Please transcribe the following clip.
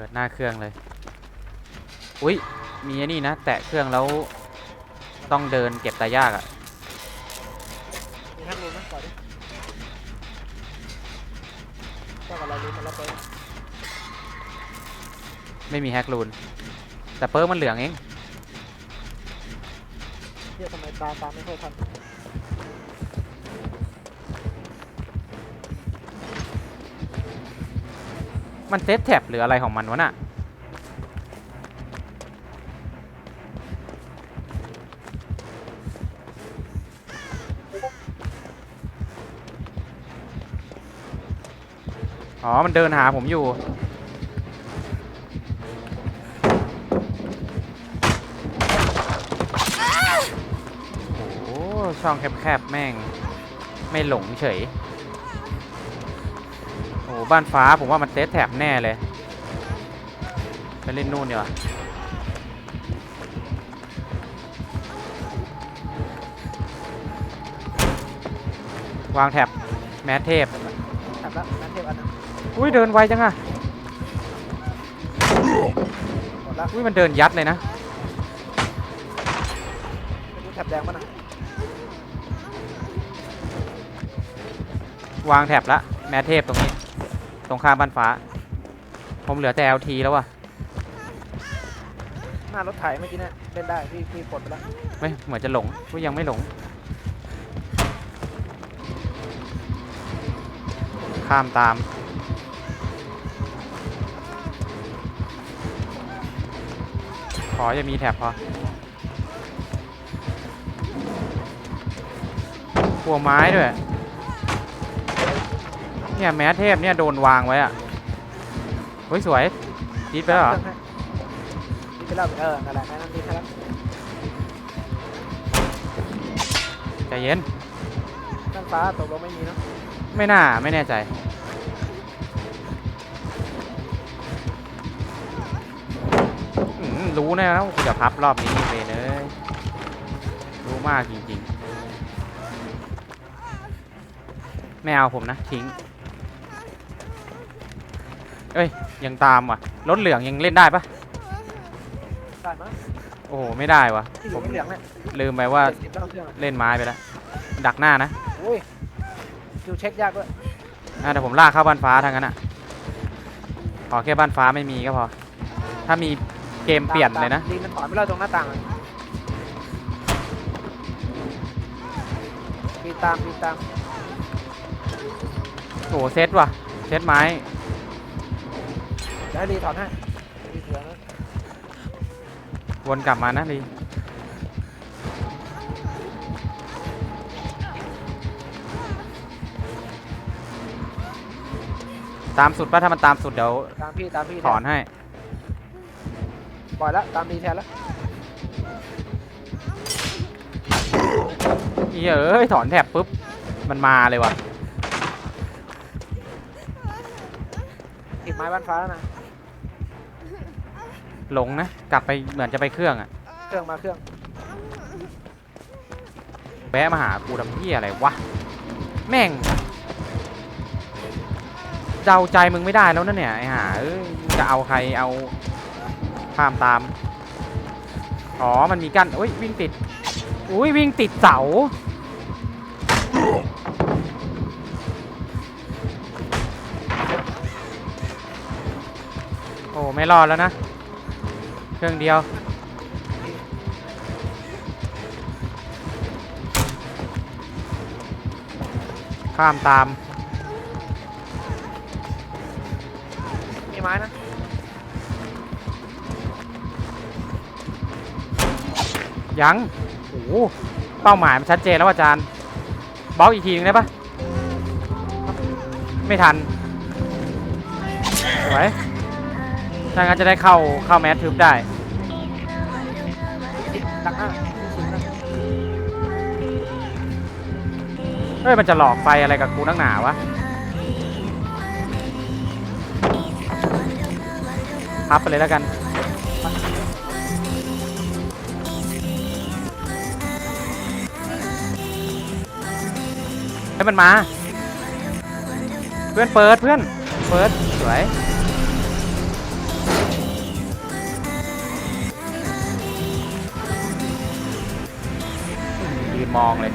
กิดหน้าเครื่องเลย อุ้ยมีไอ้นี่นะ แตะเครื่องแล้วต้องเดินเก็บตายากอะ่ะมีทักรูนไหมก่อนดิเจ้ากับเรารู้มันแล้วเปิดไม่มีแฮกรูน แต่เปิร์กมันเหลืองเองเที่ยทำไมตามตามไม่ค่อยทัน มันเซตแท็บหรืออะไรของมันวะน่ะอ๋อ มันเดินหาผมอยู่ โอ้โหช่องแคบๆ แม่ง ไม่หลงเฉย บ้านฟ้าผมว่ามันเซตแถบแน่เลย ไปเล่นนู่นดีกว่า วางแถบแมสเทพ แถบละนั้นเทปอันนั้นอุ้ยเดินไวจังอะหมดละอุ้ยมันเดินยัดเลยนะ ไม่รู้แถบแดงป่ะนะวางแถบละแมสเทพตรงนี้ ตรงข้ามบ้านฟ้า ผมเหลือแต่ LT แล้ววะหน้ารถไถเมื่อกี้เนี่ยเล่นได้พี่พี่ปลดไปแล้วไม่เหมือนจะหลงก็ยังไม่หลง ข้ามตาม ขอจะมีแถบพอกลัวไม้ด้วย เนี่ยแม้เทพเนี่ยโดนวางไว้อะเฮ้ยสวยดีดไปแล้วเหรอดีไปแล้วเออนั่นแหละนั่นดีไปแล้วใจเย็นด้านฟ้าตกลงไม่มีเนาะไม่น่าไม่แน่ใจอืมรู้นะว่ากูจะพับรอบนี้เลยเนยรู้มากจริงๆ ไม่เอาผมนะ ทิ้ง เอ้ยยังตามว่ะรถเหลืองยังเล่นได้ปะได้มั้งโอ้โหไม่ได้วะที่อผยู่มไม่เหลืองเนี่ยลืมไปว่าเจ็ดสิบเก้าเครื่องอะเล่นไม้ไปแล้วดักหน้านะโอ้ยคิวเช็คยากด้วยอะเดี๋ยวผมลากเข้าบ้านฟ้าทางนั้นอะขอแค่บ้านฟ้าไม่มีก็พอ ถ้ามีเกมเปลี่ยนเลยนะ ดีมันถอนไปแล้วตรงหน้าต่างอะปีนตามปีนตามโอ้โหเซตว่ะเซตไม้ เดี๋ยวให้รีถอนให้รีเถื่อนนะวนกลับมานะลีตามสุดป่ะถ้ามันตามสุดเดี๋ยวตามพี่ตามพี่ถอนให้ ปล่อยแล้วตามดีแทนแล้วเหี้ยเอ้ยถอนแถบปุ๊บ มันมาเลยว่ะติดไม้บ้านฟ้าแล้วนะ หลงนะ กลับไปเหมือนจะไปเครื่องอะเครื่องมาเครื่องแวะมาหากูทำเหี้ยอะไรวะ แม่งเดาใจมึงไม่ได้แล้วนะเนี่ยไอ้ห่าเอ้ยมึงจะเอาใครเอาข้ามตาม อ๋อ มันมีกั้นอุ้ยวิ่งติด อุ้ยวิ่งติดเสา โอ้ ไม่รอดแล้วนะ เครื่องเดียว ข้ามตาม มีไม้นะ ยัง โอ้โหเป้าหมายมันชัดเจนแล้วอาจารย์บล็อกอีกทีนึงได้ปะไม่ทันสวย ถ้างั้นจะได้เข้าเข้าแมสทึบได้ดักหน้าเฮ้ยมันจะหลอกไฟอะไรกับกูนักหนาวะพับไปเลยแล้วกันให้มันมา เพื่อนเปิดเพื่อน เปิดสวย ยืนมองเลย